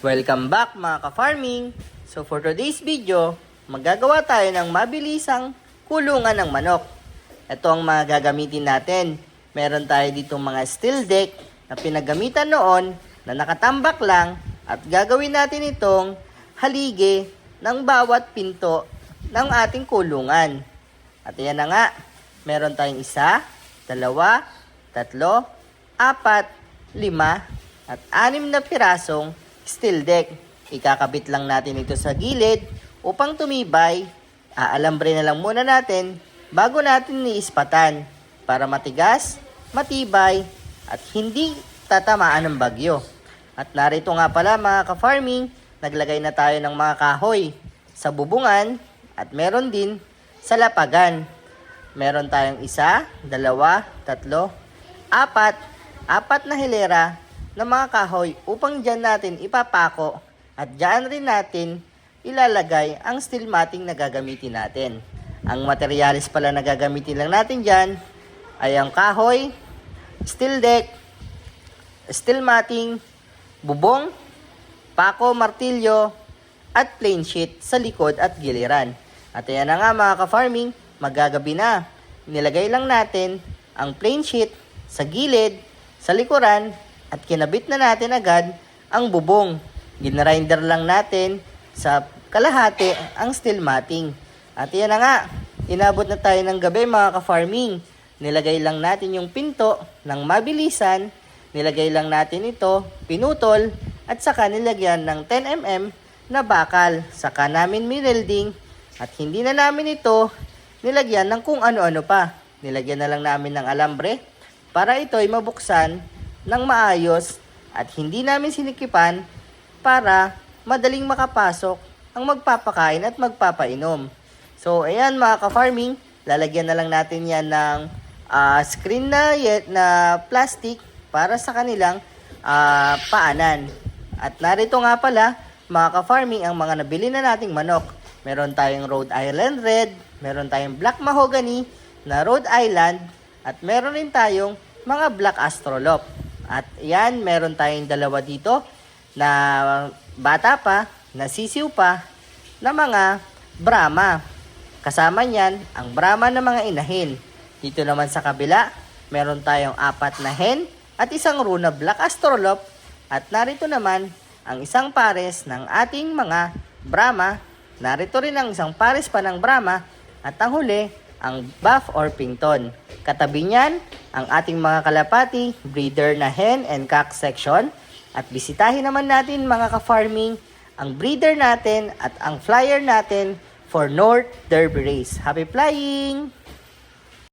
Welcome back mga ka-farming! So for today's video, magagawa tayo ng mabilisang kulungan ng manok. Ito ang mga gagamitin natin. Meron tayo dito mga steel deck na pinagamitan noon na nakatambak lang at gagawin natin itong haligi ng bawat pinto ng ating kulungan. At yan na nga, meron tayong isa, dalawa, tatlo, apat, lima, at anim na pirasong steel deck. Ikakabit lang natin ito sa gilid upang tumibay. Aalambre na lang muna natin bago natin niispatan para matigas, matibay, at hindi tatamaan ng bagyo. At narito nga pala mga ka-farming, naglagay na tayo ng mga kahoy sa bubungan at meron din sa lapagan. Meron tayong isa, dalawa, tatlo, apat, apat na hilera ng mga kahoy upang dyan natin ipapako at dyan rin natin ilalagay ang steel matting na gagamitin natin. Ang materialis pala na gagamitin lang natin dyan ay ang kahoy, steel deck, steel matting, bubong, pako, martilyo, at plain sheet sa likod at giliran. At ayan na nga mga ka-farming, magagabi na. Nilagay lang natin ang plain sheet sa gilid, sa likuran, at kinabit na natin agad ang bubong. Ginrinder lang natin sa kalahati ang steel matting. At yan na nga, inabot na tayo ng gabi mga ka-farming. Nilagay lang natin yung pinto ng mabilisan, nilagay lang natin ito, pinutol, at saka nilagyan ng 10mm na bakal. Saka namin minelding at hindi na namin ito nilagyan ng kung ano-ano pa. Nilagyan na lang namin ng alambre para ito ay mabuksan ng maayos at hindi namin sinikipan para madaling makapasok ang magpapakain at magpapainom. So, ayan mga ka-farming, lalagyan na lang natin yan ng ah, screen na, yet, na plastic para sa kanilang ah, paanan. At narito nga pala, mga ka-farming, ang mga nabili na nating manok. Meron tayong Rhode Island Red, meron tayong Black Mahogany na Rhode Island, at meron rin tayong mga Black Astrolop. At yan, meron tayong dalawa dito na bata pa, na sisiw pa, na mga Brahma. Kasama niyan, ang Brahma ng mga inahin. Dito naman sa kabila, meron tayong apat na hen at isang runa Black Astrolop. At narito naman ang isang pares ng ating mga Brahma. Narito rin ang isang pares pa ng Brahma. At ang huli, ang buff or pington. Katabi niyan, ang ating mga kalapati, breeder na hen and cock section. At bisitahin naman natin mga ka-farming, ang breeder natin at ang flyer natin for North Derby Race. Happy flying!